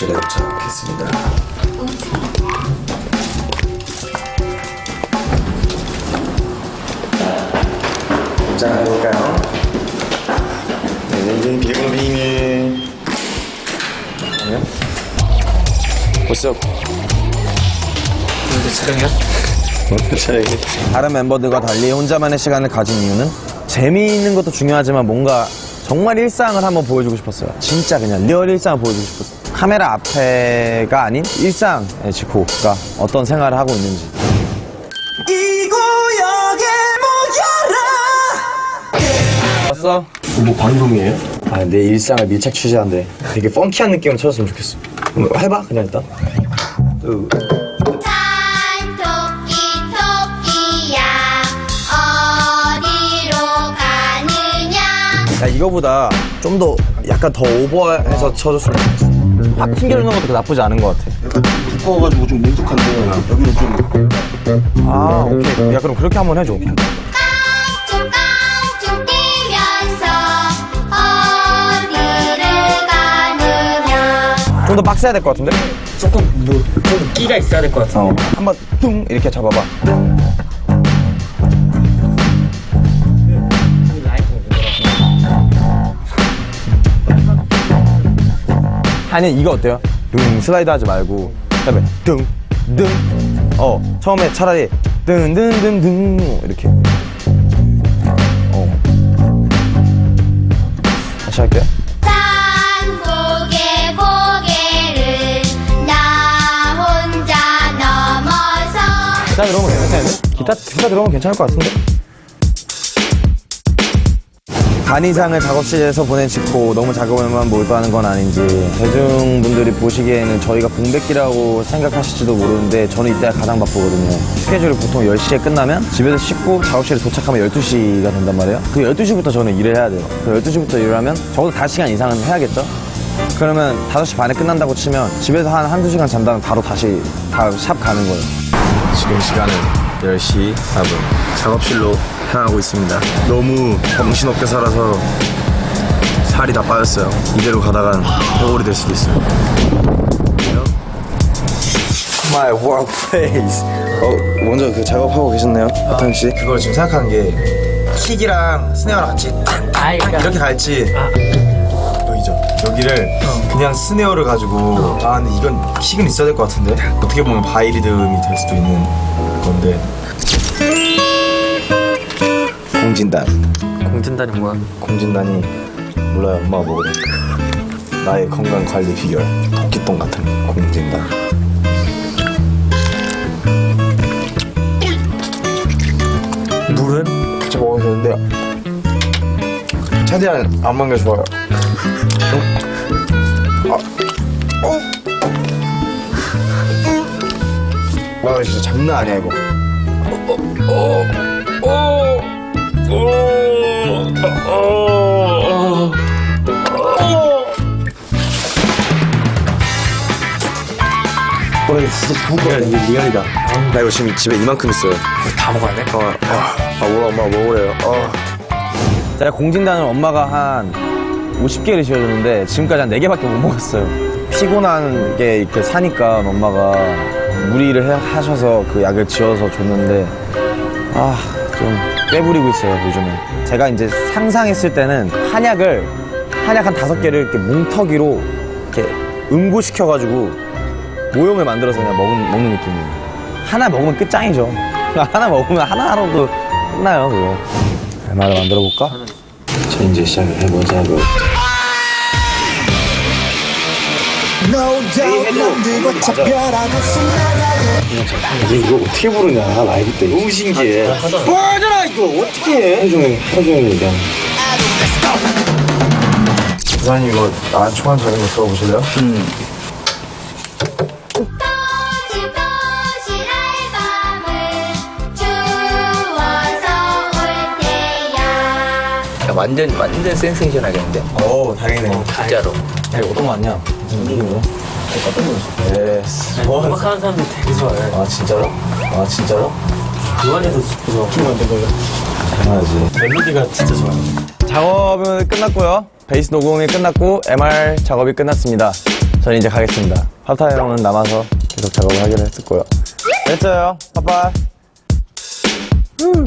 작업실에 도착했습니다. 자, 해볼까요? 네, 이제 비밀. 아니요? What's up? 촬영이야? 다른 멤버들과 달리 혼자만의 시간을 가진 이유는 재미있는 것도 중요하지만 뭔가 정말 일상을 한번 보여주고 싶었어요. 진짜 그냥 리얼 일상을 보여주고 싶었어요. 카메라 앞에가 아닌 일상의 지코가 어떤 생활을 하고 있는지. 이 구역에 모여라 왔어? 뭐 방송이에요? 아, 내 일상을 밀착 취재한대. 되게 펑키한 느낌을 찾았으면 좋겠어. 그럼 해봐, 그냥 일단. 또. 산 토끼 토끼야 어디로 가느냐 야, 이거보다 좀 더 약간 더 오버해서 쳐줬으면 좋겠어. 확 튕겨주는 것도 나쁘지 않은 것 같아. 두꺼워가지고 좀 뭉툭한데 여기는 좀 아, 오케이. 야, 그럼 그렇게 한번 해줘. 깡충깡충 뛰면서 어디를 가느냐 좀 더 빡세야 될 것 같은데? 조금 뭐 좀 끼가 있어야 될 것 같아. 어. 한번 뚱! 이렇게 잡아봐. 아니, 이거 어때요? 둥 슬라이드 하지 말고, 그 다음에 둥, 둥. 어, 처음에 차라리 둥, 둥, 둥, 둥. 이렇게. 어. 다시 할게요. 산 고개 고개를 나 혼자 넘어서 기타 들어오면 괜찮겠는데? 기타, 기타 들어오면 괜찮을 것 같은데? 간이상을 작업실에서 보낸 직고 너무 작업에만 몰두하는 건 아닌지 대중분들이 보시기에는 저희가 공백기라고 생각하실지도 모르는데 저는 이때가 가장 바쁘거든요. 스케줄이 보통 10시에 끝나면 집에서 씻고 작업실에 도착하면 12시가 된단 말이에요. 그 12시부터 저는 일을 해야 돼요. 그 12시부터 일을 하면 적어도 5시간 이상은 해야겠죠? 그러면 5시 반에 끝난다고 치면 집에서 한 한두 시간 잔 다음에 바로 다시 다 샵 가는 거예요. 지금 시간은 10시 4분. 작업실로 향하고 있습니다. 너무 정신없게 살아서 살이 다 빠졌어요. 이대로 가다간 허울이 될 수도 있어요. My workplace 어, 먼저 그 작업하고 계셨네요 하탕 씨? 그걸 지금 생각하는 게 킥이랑 스네어랑 같이 아이, 그러니까 이렇게 갈지. 여기죠. 여기를 그냥 스네어를 가지고. 아 근데 이건 킥은 있어야 될 것 같은데? 어떻게 보면 바이리듬이 될 수도 있는 건데 공진단. 공진단이 뭐야? 공진단이 몰라요. 엄마가 먹으래. 나의 건강 관리 비결. 토끼똥 같은 공진단. 물은? 같이 먹으면 되는데. 최대한 안 먹는 게 좋아요 아, 어? 아 진짜 장난 아니야 이거. 어, 진짜 죽을 것 같아. 리얼이다. 나 이거 지금 집에 이만큼 있어요. 다 먹어야 돼? 어, 아, 아, 뭐라 엄마 먹으래요. 어. 제가 공진단을 엄마가 한 50개를 지어줬는데 지금까지 한 4개밖에 못 먹었어요. 피곤한 게 이렇게 사니까 엄마가 무리를 해- 하셔서 그 약을 지어서 줬는데 아, 좀 빼부리고 있어요, 요즘은. 제가 이제 상상했을 때는 한약을 한약 한 다섯 개를 이렇게 뭉터기로 이렇게 응고시켜가지고 모형을 만들어서 그냥 먹는, 먹는 느낌이에요. 하나 먹으면 끝장이죠. 하나 먹으면 하나로도 끝나요, 그거. 얼마나 만들어 볼까? 자, 이제 시작을 해보자고. 이거 어떻게 부르냐, 라이브 때. 너무 신기해. 뭐하잖아, 이거. 어떻게 해? 하루 종일, 하루 종일 얘기하는 부사님 이거 나 초반 적인 거 써보실래요? 음. 야 완전 완전 센세이션 하겠는데? 오, 다행이네. 진짜로. 야, 이거 어떤 거 같냐? 무슨 느낌이야? 깜짝 놀랐어. 예스. 뭐 하는 음악하는 사람들 되게 좋아해. 아, 진짜로? 아, 진짜로? 요한이도 좋아. 키면 된 거예요? 당연하지. 멜로디가 진짜 좋아해. 작업은 끝났고요. 베이스 녹음이 끝났고 MR 작업이 끝났습니다. 저는 이제 가겠습니다. 파타 형은 남아서 계속 작업을 하기로 거예요. 됐어요. 빠빠이. 후.